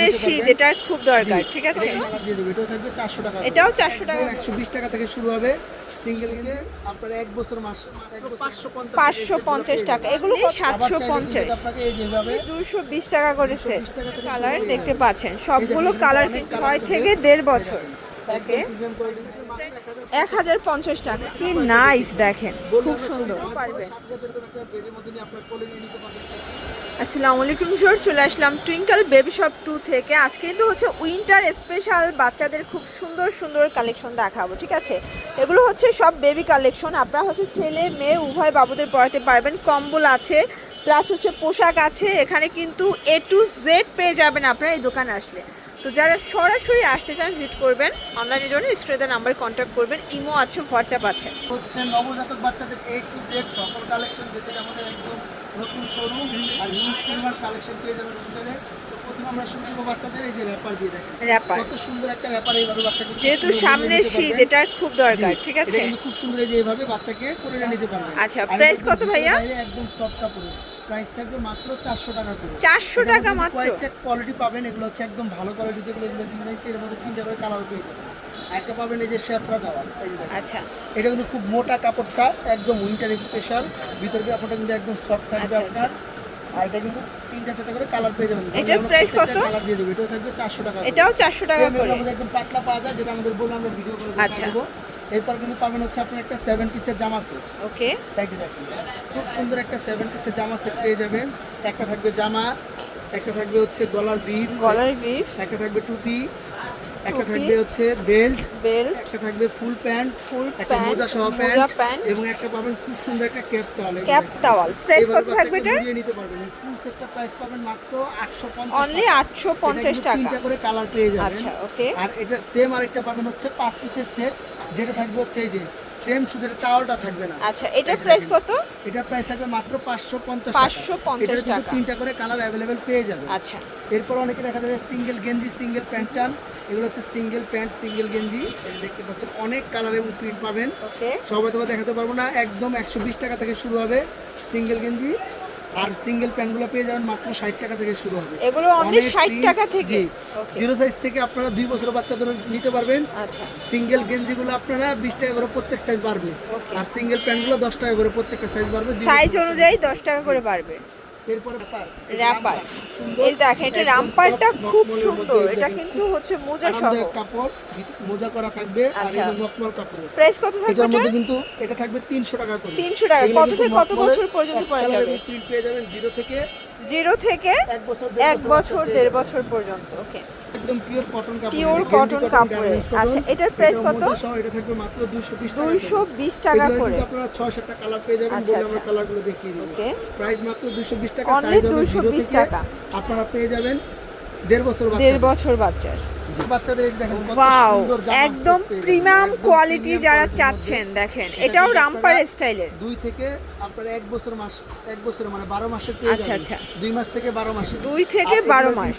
সামনের শীত এটা খুব দরকার ঠিক আছে? এটাও থাকবে চারশো টাকা এটাও 400 টাকা। করে। একশো বিশ টাকা থেকে শুরু হবে সিঙ্গেল কিনে আপনার এক বছর মাস পাঁচশো পঞ্চাশ পাঁচশো পঞ্চাশ টাকা এগুলো সাতশো পঞ্চাশ। আপনাকে এই যেভাবে দুশো বিশ টাকা করেছে 220 কালার দেখতে পাচ্ছেন সবগুলো কালার ছয় থেকে দেড় বছর ওকে একদম premium quality র মাত্র 1000 এক হাজার পঞ্চাশ টাকা। কি নাইস দেখেন, খুব সুন্দর। পারবে আসসালামু আলাইকুম স্যার চলে আসলাম টুইঙ্কল বেবি শপ টু থেকে। আজকে কিন্তু হচ্ছে উইন্টার স্পেশাল বাচ্চাদের খুব সুন্দর সুন্দর কালেকশন দেখাবো, ঠিক আছে? এগুলো হচ্ছে সব বেবি কালেকশন আপনারা হচ্ছে ছেলে, মেয়ে, উভয় বাবুদের পড়াতে পারবেন। কম্বল আছে প্লাস হচ্ছে পোশাক আছে। এখানে কিন্তু এ টু জেড পেয়ে যাবেন আপনারা এই দোকানে আসলে। তো যারা সরাসরি আসতে চান ভিজিট করবেন। অনলাইনের জন্য স্ক্রিনের নাম্বার কন্ট্যাক্ট করবেন। ইমো আছে হোয়াটসঅ্যাপ আছে। হচ্ছে নবজাতক বাচ্চাদের এ টু জেড সকল কালেকশন যেটা আমাদের একদম নতুন শোরুম আর হিউজ পরিমাণ কালেকশন পেয়ে যাবেন যেহেতু শীত এটা খুব দরকার ঠিক আছে? খুব সুন্দর এইভাবে বাচ্চাকে করে নিতে পারবেন আচ্ছা, প্রাইস কত ভাইয়া? একদম সফট কাপড়ের প্রাইস থাকবে মাত্র চারশো টাকা করে। 400 টাকা মাত্র? কয়েকটা কোয়ালিটি পাবেন এগুলো হচ্ছে একদম ভালো কোয়ালিটি যেগুলো এগুলো দিয়েছি এর মধ্যে তিনটা করে কালার পেয়ে যাবেন। একটা পাবেন এই যে শেফরা দেওয়া। আচ্ছা। এটা কিন্তু খুব মোটা কাপড়টা একদম উইন্টার স্পেশাল ভিতর কাপড়টা কিন্তু একদম সফট থাকবে আচ্ছা, আপনার। আর এটা কিন্তু তিনটা চারটা করে কালার পেয়ে যাবেন। এটার price কত? কালার দিয়ে দেবো। এটাও থাকবে চারশো টাকা এটাও চারশো টাকা করে? আমাদের একদম পাতলা পাওয়া যায় যেটা আমাদের বলে আমরা ভিডিও করে আচ্ছা। এরপর কিন্তু পাবেন হচ্ছে আপনার একটা সেভেন পিসের জামা সেট ওকে। যে দেখেন খুব সুন্দর একটা সেভেন পিসের জামা সেট পেয়ে যাবেন। একটা থাকবে জামা একটা থাকবে হচ্ছে গলার বিফ গলার বিফ। একটা থাকবে টুপি একটা থাকবে হচ্ছে বেল্ট বেল্ট একটা থাকবে ফুল প্যান্ট ফুল একটা প্যান্ট মোজা সহ প্যান্ট এবং একটা পাবেন খুব সুন্দর একটা ক্যাপ তাহলে ক্যাপ টাওয়াল প্রাইস কত থাকবে এটার? নিতে পারবেন। ফুল সেটটা প্রাইস পাবেন মাত্র 850 অনলি আটশো পঞ্চাশ টাকা তিনটা করে কালার পেয়ে যাবেন। আচ্ছা ওকে আর এটা সেম আরেকটা পাবেন হচ্ছে পাঁচ পিসের সেট যেটা থাকবে হচ্ছে এই যে সেম সুদের এটা চাওয়ালটা থাকবে না। আচ্ছা এটার প্রাইস কত? এটার প্রাইস থাকবে মাত্র পাঁচশো পঞ্চাশ 550 এটার কিন্তু তিনটা করে কালার অ্যাভেলেবেল পেয়ে যাবে। আচ্ছা। এরপর অনেকে দেখা যাবে সিঙ্গেল গেঞ্জি সিঙ্গেল প্যান্ট চান। এগুলো হচ্ছে সিঙ্গেল প্যান্ট সিঙ্গেল গেঞ্জি। দেখতে পাচ্ছেন অনেক কালার এবং প্রিন্ট পাবেন। ওকে সবাই তোমার দেখাতে পারব না একদম একশো বিশ টাকা থেকে শুরু হবে সিঙ্গেল গেঞ্জি। আর সিঙ্গেল প্যান্টগুলো পেয়ে যাবেন মাত্র ষাট টাকা থেকে শুরু হবে। এগুলো only 60 টাকা থেকে? জিরো সাইজ থেকে আপনারা দুই বছর বাচ্চাদের নিতে পারবেন। আচ্ছা। সিঙ্গেল গেঞ্জিগুলো আপনারা বিশ টাকা করে প্রত্যেক সাইজ বাড়বে। আর সিঙ্গেল প্যান্টগুলো দশ টাকা করে প্রত্যেকটা সাইজ বাড়বে। সাইজ অনুযায়ী দশ টাকা করে এরপরে র্যাপার এই দেখেন এটা একদম খুব সুন্দর এটা কিন্তু হচ্ছে মোজা সহ কাপড় মোজা করা থাকবে আর আচ্ছা। এটা মখমল কাপড় প্রাইস কত থাকবে এটার মধ্যে কিন্তু এটা থাকবে তিনশো টাকা করে 300 টাকা। কত থেকে কত বছর পর্যন্ত পরা যাবে? প্রিন্ট পেয়ে যাবেন জিরো থেকে জিরো থেকে এক বছর 1 বছর দেড়। বছর পর্যন্ত ওকে একদম পিওর কটন কাপড়। আচ্ছা, এটার এটা কত? এটা থাকবে মাত্র 220 টাকা করে। আপনারা ছয় সাতটা কালার পেয়ে যাবেন আচ্ছা, বলে আমরা আচ্ছা। কালারগুলো দেখিয়ে দিব Okay. প্রাইস মাত্র 220 টাকা সাইজ হবে 220 টাকা। আপনারা পেয়ে যাবেন দেড় বছর বাচ্চা দেড় বছর বাচ্চার ওয়াও একদম। প্রিমিয়াম কোয়ালিটি যারা চাচ্ছেন দেখেন এটাও রামপার স্টাইলের দুই থেকে আপনারা এক বছর মাস এক বছর মানে বারো মাসে পেয়ে আচ্ছা, আচ্ছা। দুই মাস থেকে বারো মাসে দুই থেকে আর এগুলোর 12 মাস।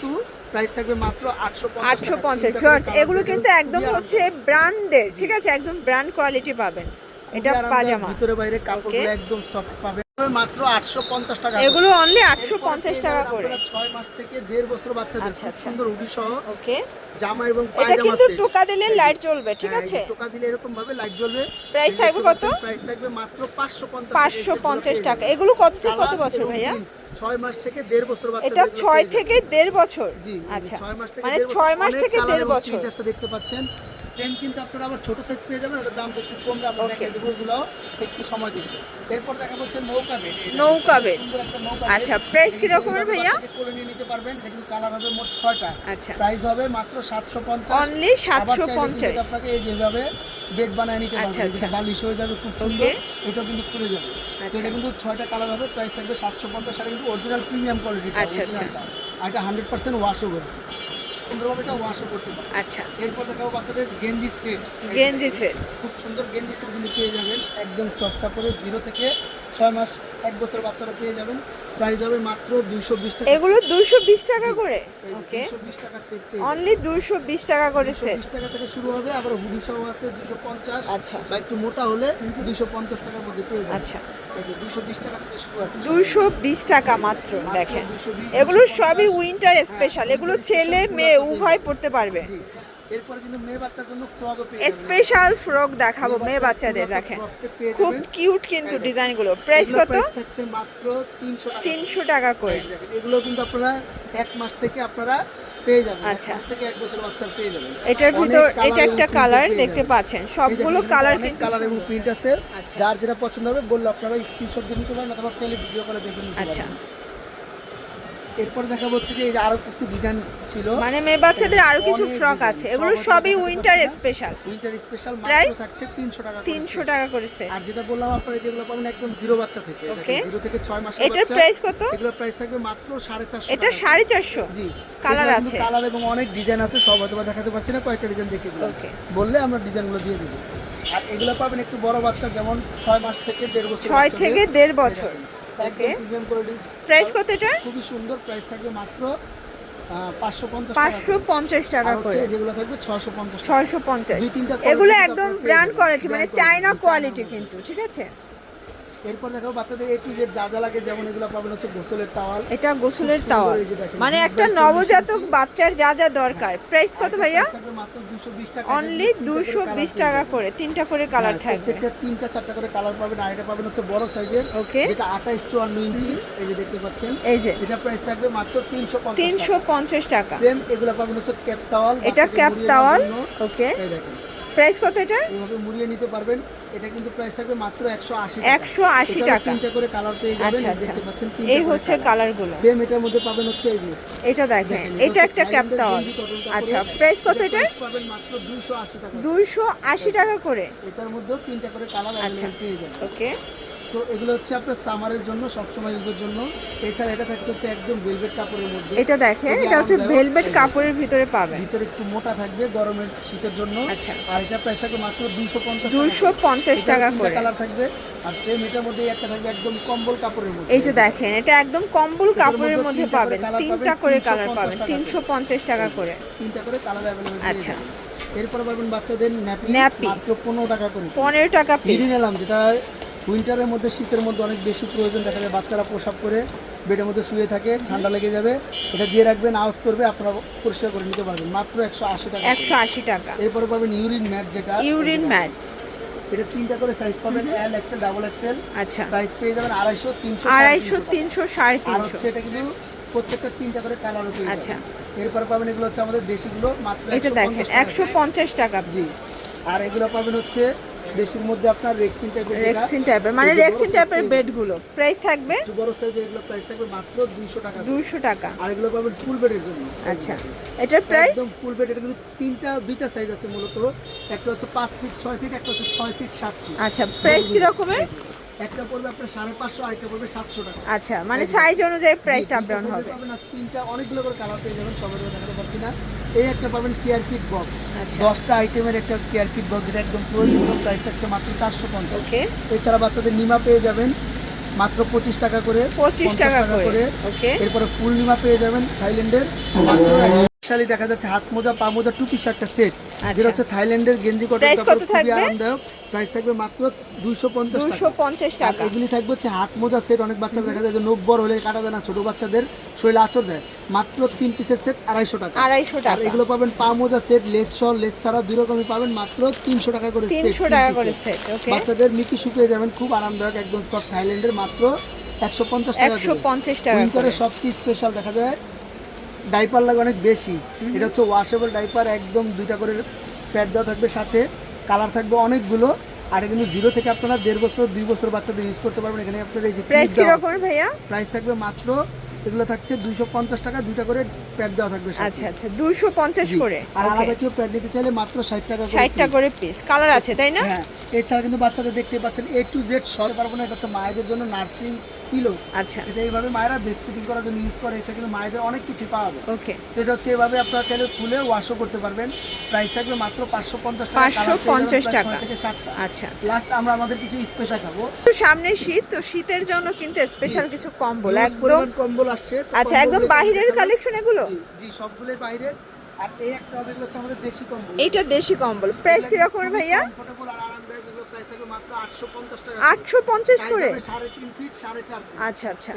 প্রাইস থাকবে মাত্র আটশো আটশো পঞ্চাশ শর্টস এগুলো কিন্তু একদম হচ্ছে ব্র্যান্ডের ঠিক আছে? একদম ব্র্যান্ড কোয়ালিটি পাবেন। এটা পাজামা। ভিতরে বাইরে কাপড়গুলো একদম সফট পাবে। মাত্র আটশো পঞ্চাশ টাকা এগুলো অনলি আটশো পঞ্চাশ টাকা করে। মাস থেকে বছর বাচ্চাদের আচ্ছা, খুব আচ্ছা। সুন্দর সহ। ওকে জামা এবং এটা কিন্তু টোকা দিলে লাইট জ্বলবে ঠিক হ্যাঁ, আছে? টোকা দিলে এরকম ভাবে লাইট জ্বলবে। Price থাকবে কত? প্রাইস থাকবে মাত্র পাঁচশো পঞ্চাশ পাঁচশো পঞ্চাশ টাকা। এগুলো কত থেকে কত বছর ভাইয়া? ছয় মাস থেকে দেড় বছর বাচ্চা এটা ছয় থেকে দেড় বছর? জি আচ্ছা। মানে ছয় মাস থেকে colour দেড় বছর। দেখতে পাচ্ছেন। সেম কিন্তু আপনারা আবার ছোট সাইজ পেয়ে যাবেন ওটার দাম একটু কমবে আমরা Okay. দেবো ওগুলো একটু সময় দিবে এরপর দেখা যাচ্ছে নৌকা বেড নৌকা বেড। আচ্ছা, price কি রকমের ভাইয়া? কোলে নিয়ে নিতে পারবেন কিন্তু কালার হবে মোট ছয়টা আচ্ছা প্রাইস হবে মাত্র সাতশো পঞ্চাশ Only 750 আপনাকে এই যেভাবে বেড বানায় নিতে আচ্ছা, পারবেন আচ্ছা। বালিশ হয়ে যাবে খুব সুন্দর এটা কিন্তু খুলে যাবে তো আচ্ছা। এটা কিন্তু ছয়টা কালার হবে প্রাইস থাকবে সাতশো পঞ্চাশ আর কিন্তু অরিজিনাল প্রিমিয়াম কোয়ালিটি আচ্ছা, আচ্ছা। আর এটা হান্ড্রেড পার্সেন্ট ওয়াশও করবে সুন্দরভাবে এটা ওয়াশও করতে আচ্ছা। এরপর দেখাবো বাচ্চাদের গেঞ্জি সেট গেঞ্জি সেট খুব সুন্দর গেঞ্জি সেট কিন্তু পেয়ে যাবেন। একদম সফট কাপড়ের জিরো থেকে ছয় মাস এক বছর বাচ্চারা পেয়ে যাবেন। প্রাইস হবে মাত্র দুইশো বিশ টাকা এগুলো দুশো বিশ টাকা করে? ওকে দুইশো বিশ টাকা সেট অনলি দুশো বিশ টাকা করে সেট বিশ টাকা থেকে শুরু হবে আবার হুডি সহ আছে দুশো পঞ্চাশ। আচ্ছা। বা একটু মোটা হলে দুশো পঞ্চাশ টাকার মধ্যে পেয়ে যাবেন। আচ্ছা। দুশো বিশ টাকা মাত্র দেখেন। এগুলো সবই উইন্টার স্পেশাল এগুলো ছেলে মেয়ে উভয় পড়তে পারবে। এরপরে কিন্তু মেয়ে বাচ্চার জন্য ফ্রকও স্পেশাল ফ্রক দেখাবো মেয়ে বাচ্চাদের দেখেন। খুব কিউট কিন্তু ডিজাইনগুলো প্রাইস কত? মাত্র তিনশো টাকা তিনশো টাকা করে। এগুলো কিন্তু আপনারা এক মাস থেকে আপনারা পেয়ে যাবেন। আচ্ছা। থেকে এক বছর বাচ্চা পেয়ে যাবেন। এটার ভিতর এটা একটা কালার দেখতে পাচ্ছেন। সবগুলো কালার কিন্তু কালার এবং প্রিন্ট আছে। আচ্ছা। যার যেটা পছন্দ হবে বললে আপনারা স্ক্রিনশট দিয়ে নিতে পারেন অথবা চাইলে ভিডিও করে দেখে নিতে আচ্ছা। পারেন। এরপর দেখা হচ্ছে যে আরও কিছু ডিজাইন ছিল। মানে মেয়ে বাচ্চাদের আরও কিছু ফ্রক আছে। এগুলো সবই উইন্টার স্পেশাল উইন্টার স্পেশাল? মাত্র থাকছে 300 টাকা করে তিনশো set। টাকা করে set। আর যেটা বললাম আপনারা যেগুলো পাবেন একদম জিরো বাচ্চা থেকে. জিরো থেকে 6 মাসের এটার price কত? এগুলোর প্রাইস থাকবে মাত্র 450 এটা সাড়ে চারশো? জি। কালার আছে। কালার এবং অনেক ডিজাইন আছে সব হয়তো দেখাতে পারছি না কয়েকটা ডিজাইন দেখে দিলাম। Okay. বললে আমরা ডিজাইনগুলো দিয়ে দেবো। আর এগুলো পাবেন একটু বড় বাচ্চা যেমন ছয় মাস থেকে দেড় বছর ছয় থেকে দেড় বছর। প্রিমিয়াম প্রাইস কত এটা খুবই সুন্দর প্রাইস থাকবে মাত্র পাঁচশো পঞ্চাশ টাকা করে। যেগুলো থাকবে ছশো পঞ্চাশ এগুলো একদম ব্র্যান্ড কোয়ালিটি মানে চায়না কোয়ালিটি কিন্তু ঠিক আছে? এরপর দেখো বাচ্চাদের এ টু জেড যা যা লাগে যেমন এগুলো পাবেন হচ্ছে গোসলের টাওয়াল এটা গোসলের দেখেন, মানে একটা নবজাতক বাচ্চার যা যা দরকার। প্রাইস কত ভাইয়া? মাত্র 220 টাকা অনলি এটার মধ্যে দুশো তিনটা করে বিশ colour টাকা করে তিনটা করে কালার হ্যাঁ, থাকবে। প্রত্যেকটা তিনটা চারটা করে কালার পাবেন আর এটা পাবেন হচ্ছে বড় সাইজের Okay. যেটা আঠাইশ চুয়ান্ন ইঞ্চি এই যে দেখতে পাচ্ছেন। এই যে। এটা প্রাইস থাকবে মাত্র তিনশো তিনশো পঞ্চাশ টাকা। সেম এগুলো পাবেন হচ্ছে ক্যাপ টাওয়াল এটা ক্যাপ তাওয়াল ওকে এই দেখেন। প্রাইস কত এটা এইভাবে মুড়িয়ে নিতে পারবেন। এটা কিন্তু প্রাইস থাকবে মাত্র 180 180 টাকা। তিনটা করে কালার পেয়ে যাবেন। আচ্ছা, আচ্ছা। দেখতে পাচ্ছেন তিনটা এই হচ্ছে কালারগুলো। सेम এটার মধ্যে পাবেন হচ্ছে এই যে এটা দেখেন এটা একটা ক্যাপ দাও আচ্ছা প্রাইস কত এটা পাবেন মাত্র 280 টাকা। 280 টাকা করে। এটার মধ্যে তিনটা করে কালার আচ্ছা, আছে পেয়ে যাবেন। ওকে তো এগুলো হচ্ছে আপনার সামারের জন্য সবসময় ইউজের জন্য এছাড়া এটা থাকছে হচ্ছে একদম ভেলভেট কাপড়ের মধ্যে এটা দেখেন খুবই এটা হচ্ছে আরামদায়ক। ভেলভেট এই যে, কাপড়ের ভিতরে পাবেন ভিতরে একটু মোটা থাকবে গরমের শীতের জন্য আচ্ছা। আর এটা প্রাইস থাকবে মাত্র 250 দুশো পঞ্চাশ টাকা করে কালার থাকবে আর সেম এটার মধ্যে একটা থাকবে একদম কম্বল কাপড়ের মধ্যে এই যে দেখেন এটা একদম কম্বল কাপড়ের মধ্যে মধ্যে তিনটা করে পাবেন colour তিনটা পাবেন, করে 350 কালার পাবেন টাকা তিনশো পঞ্চাশ টাকা করে তিনটা করে কালার अवेलेबल আচ্ছা। এরপর পাবেন বাচ্চাদের ন্যাপি ন্যাপি। মাত্র 15 টাকা করে পনেরো টাকা পিস হিডি নিলাম যেটা উইন্টারের মধ্যে শীতের মধ্যে অনেক বেশি প্রয়োজন দেখা যায়। বাচ্চারা প্রসাব করে বেডের মধ্যে শুয়ে থাকে ঠান্ডা লেগে যাবে। এটা দিয়ে রাখবেন আওয়াজ করবে আপনারা পরিষ্কার করে নিতে পারবেন। মাত্র একশো আশি টাকা। একশো আশি টাকা। এরপরে পাবেন ইউরিন ম্যাট যেটা। Urine mat. এটা তিনটা করে সাইজ পাবেন এল এক্সেল ডাবল এক্সেল আচ্ছা। প্রাইস পেয়ে যাবেন আড়াইশো তিনশো আড়াইশো তিনশো সাড়ে তিনশো। এটা কিন্তু প্রত্যেকটা তিনটা করে কালার যাবেন। আচ্ছা। এরপর পাবেন এগুলো হচ্ছে আমাদের দেশিগুলো মাত্র এটা 150 দেখেন একশো পঞ্চাশ টাকা। জি। আর এগুলো পাবেন হচ্ছে দেশির মধ্যে আপনার রেক্সিন টাইপের রেক্সিন টাইপের মানে রেক্সিন টাইপের বেডগুলো প্রাইস থাকবে একটু বড় সাইজের এগুলো প্রাইস থাকবে মাত্র 200 টাকা। করে। দুশো টাকা। আর এগুলো পাবেন ফুল বেডের জন্য। আচ্ছা। এটার প্রাইস একদম ফুল বেড এটা কিন্তু তিনটা দুইটা সাইজ আছে মূলত। একটা হচ্ছে 5 ফিট 6 ফিট একটা হচ্ছে 6 ফিট 7 ফিট আচ্ছা প্রাইস কি রকমের? একটা পড়বে আপনার 550 আর একটা পড়বে 700 টাকা। আচ্ছা মানে সাইজ অনুযায়ী প্রাইসটা আপ তিনটা ডাউন হবে। তিনটা অনেকগুলো করে কালার পেয়ে যাবেন সবাই দেখাতে পারছি না। এই একটা পাবেন কেয়ার কিট বক্স দশটা আইটেমের একটা কেয়ার কিট বক্স যেটা একদম প্রয়োজনীয় প্রাইস থাকছে মাত্র চারশো পঞ্চাশ। এছাড়া বাচ্চাদের নিমা পেয়ে যাবেন মাত্র পঁচিশ টাকা করে পঁচিশ টাকা করে। এরপরে ফুল নিমা পেয়ে যাবেন থাইল্যান্ডের মাত্র একশালি দেখা যাচ্ছে হাত মোজা পা মোজা টু পিস একটা সেট আচ্ছা। যেটা হচ্ছে থাইল্যান্ডের গেঞ্জি কটন কাপড় খুবই? আরামদায়ক। প্রাইস থাকবে মাত্র দুইশো পঞ্চাশ দুশো পঞ্চাশ টাকা। এগুলি থাকবে হচ্ছে হাত মোজা সেট অনেক বাচ্চারা দেখা যায় যে নখ বড় হলে কাটা যায় না ছোট বাচ্চাদের শরীরে আচর দেয়। মাত্র তিন পিসের সেট আড়াইশো টাকা। আড়াইশো টাকা। এগুলো পাবেন পা মোজা সেট লেস শল লেস ছাড়া দুই রকমই পাবেন। মাত্র তিনশো টাকা করে তিনশো তিন টাকা করে সেট বাচ্চাদের মিকি শুকিয়ে যাবেন খুব আরামদায়ক একদম সফট থাইল্যান্ডের মাত্র একশো পঞ্চাশ টাকা একশো পঞ্চাশ টাকা সবচেয়ে স্পেশাল দেখা যায় ডাইপার লাগে অনেক বেশি। এটা হচ্ছে ওয়াশেবল ডাইপার একদম দুইটা করে প্যাড দেওয়া থাকবে সাথে কালার থাকবে অনেকগুলো আর কিন্তু জিরো থেকে আপনারা দেড় বছর দুই বছর বাচ্চাদের ইউজ করতে পারবেন। এখানে আপনার এই যে প্রাইস ভাইয়া? প্রাইস থাকবে মাত্র এগুলো থাকছে দুইশো পঞ্চাশ টাকা দুইটা করে প্যাড দেওয়া থাকবে আচ্ছা আচ্ছা দুশো পঞ্চাশ জি। করে? আর আলাদা কেউ প্যাড নিতে চাইলে মাত্র ষাট টাকা করে ষাটটা piece। করে পিস কালার আছে তাই না? হ্যাঁ এছাড়া কিন্তু বাচ্চাদের দেখতে পাচ্ছেন এ টু জেড সব পারব না এটা হচ্ছে মায়েদের জন্য নার্সিং পিলো আচ্ছা। এটা এইভাবে মায়েরা করার জন্য ইউজ করে এটা কিন্তু মায়েদের অনেক কিছু পাওয়া যায়। ওকে। তো এটা হচ্ছে এভাবে আপনারা চাইলে খুলে ওয়াশও করতে পারবেন। প্রাইস থাকবে মাত্র পাঁচশো পঞ্চাশ টাকা 550 টাকা। থেকে আচ্ছা। লাস্ট আমরা আমাদের কিছু স্পেশাল খাব। তো সামনে শীত তো শীতের জন্য কিন্তু স্পেশাল কিছু কম্বল একদম কম্বল আসছে। আচ্ছা একদম বাইরের কালেকশন এগুলো? জি, সবগুলোই বাইরে। আর এই একটা হবে হচ্ছে আমাদের দেশি কম্বল। এইটা দেশি কম্বল। প্রাইস কীরকম ভাইয়া? কমফোর্টেবল আর আরামদায়ক। আটশো পঞ্চাশ করে। আচ্ছা আচ্ছা।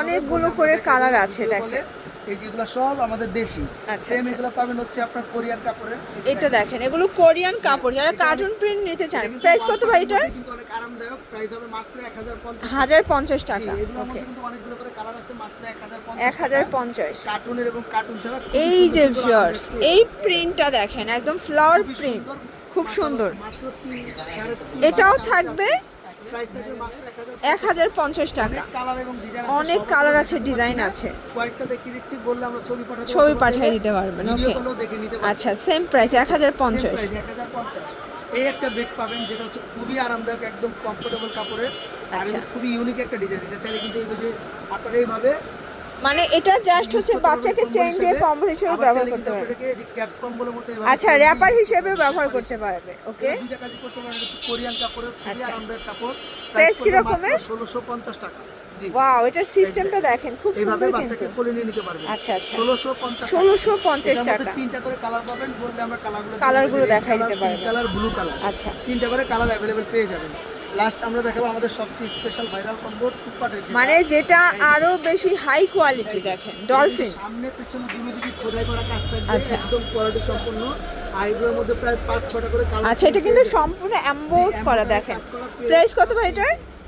অনেকগুলো করে colour আছে, দেখেন। এই যেগুলো সব আমাদের দেশি। আচ্ছা, সেম আচ্ছা। এগুলো পাবেন হচ্ছে আপনার কোরিয়ান কাপড়ের। এটা দেখেন। এগুলো কোরিয়ান কাপড়। যারা কার্টুন প্রিন্ট নিতে চান প্রাইস কত ভাই এটার? কিন্তু অনেক আরামদায়ক। প্রাইস হবে মাত্র 1050 হাজার পঞ্চাশ টাকা। ওকে কিন্তু অনেকগুলো করে কালার আছে মাত্র 1050 এক হাজার পঞ্চাশ। কার্টুনের এবং কার্টুন ছাড়া এই যে ভিউয়ার্স এই প্রিন্টটা দেখেন একদম ফ্লাওয়ার প্রিন্ট। খুব সুন্দর। এটাও থাকবে প্রাইস থাকবে মাত্র 1050 এক হাজার পঞ্চাশ টাকা। অনেক কালার আছে ডিজাইন আছে। কয়েকটা দেখিয়ে দিচ্ছি বললে আমরা ছবি পাঠিয়ে দিতে পারবেন ওকে আচ্ছা সেম প্রাইস এক হাজার পঞ্চাশ। Same price, 1050 এই একটা বেড পাবেন যেটা হচ্ছে খুবই আরামদায়ক একদম কমফোর্টেবল কাপড়ের। আর আচ্ছা। খুবই ইউনিক একটা ডিজাইন এটা চাইলে কিন্তু এই যে আপনারা এইভাবে মানে এটা জাস্ট হচ্ছে বাচ্চাকে কম্বল দিয়ে। কম্বল হিসেবে ব্যবহার করতে পারবে। আচ্ছা র্যাপার হিসেবে ব্যবহার করতে পারবে ওকে খুবই আচ্ছা। কি রকমের? ষোলোশো পঞ্চাশ টাকা জি ওয়াও এটার সিস্টেমটা দেখেন খুব সুন্দর কিন্তু। আচ্ছা আচ্ছা। ষোলোশো পঞ্চাশ ষোলোশো পঞ্চাশ টাকা। তিনটা করে কালার পাবেন বললে আমরা কালারগুলো কালারগুলো দেখাই। দিতে পারব। কালার ব্লু কালার আচ্ছা। তিনটা করে কালার অ্যাভেলেবেল পেয়ে যাবেন। লাস্ট আমরা দেখাবো আমাদের সবচেয়ে স্পেশাল ভাইরাল কম্বো টুপাটের মানে যেটা আরও বেশি হাই কোয়ালিটি দেখেন ডলফিন সামনে পিছনে দুটো দিকে খোদাই করা কাজ থাকবে আচ্ছা। একদম কোয়ালিটি সম্পূর্ণ। আইব্রোর মধ্যে প্রায় পাঁচ ছটা করে আচ্ছা এটা কিন্তু সম্পূর্ণ এমবোস করা দেখেন। প্রাইস কত ভাই এটার?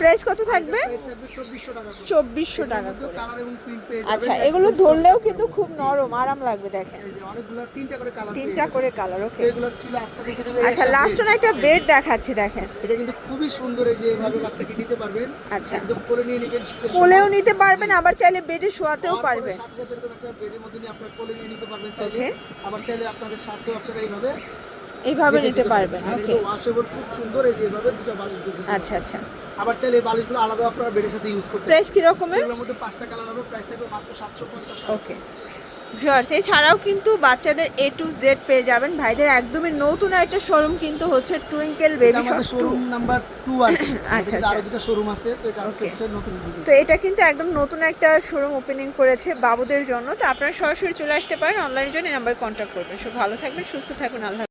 প্রাইস কত থাকবে? চব্বিশশো টাকা করে। আচ্ছা এগুলো ধরলেও কিন্তু খুব নরম আরাম লাগবে দেখেন। তিনটা করে কালার ওকে আচ্ছা লাস্ট একটা বেড দেখাচ্ছি দেখেন। এটা কিন্তু খুবই সুন্দর এই যে এভাবে বাচ্চাকে নিতে পারবেন আচ্ছা। একদম কোলে নিয়ে নেবেন কোলেও নিতে পারবেন আবার চাইলে বেডে শোয়াতেও পারবেন সাথে সাথে এরকম একটা বেডের মধ্যে নিয়ে আপনার কোলে নিয়ে নিতে পারবেন চাইলে। আবার চাইলে আপনাদের সাথেও আপনারা এইভাবে এইভাবে নিতে পারবেন ওকে ওয়াশেবল খুব সুন্দর এই যে এভাবে দুটো বালিশ দিয়ে আচ্ছা আচ্ছা। আবার চাইলে এই বালিশগুলো আলাদা আপনারা বেডের সাথে ইউজ করতে প্রাইস কি রকমের এগুলোর মধ্যে পাঁচটা কালার হবে প্রাইস থাকবে মাত্র সাতশো পঞ্চাশ ওকে ভিউয়ার্স এছাড়াও কিন্তু বাচ্চাদের এ টু জেড পেয়ে যাবেন। ভাইদের একদমই নতুন একটা শোরুম কিন্তু হচ্ছে Twinkle baby shop showroom number two আর আচ্ছা, আচ্ছা। আরও দুটো শোরুম আছে তো এটা আজকে হচ্ছে নতুন তো এটা কিন্তু একদম নতুন একটা শোরুম ওপেনিং করেছে বাবুদের জন্য। তো আপনারা সরাসরি চলে আসতে পারেন। অনলাইনের জন্য নাম্বার কন্ট্যাক্ট করবেন। সব ভালো থাকবেন সুস্থ থাকুন আল্লাহ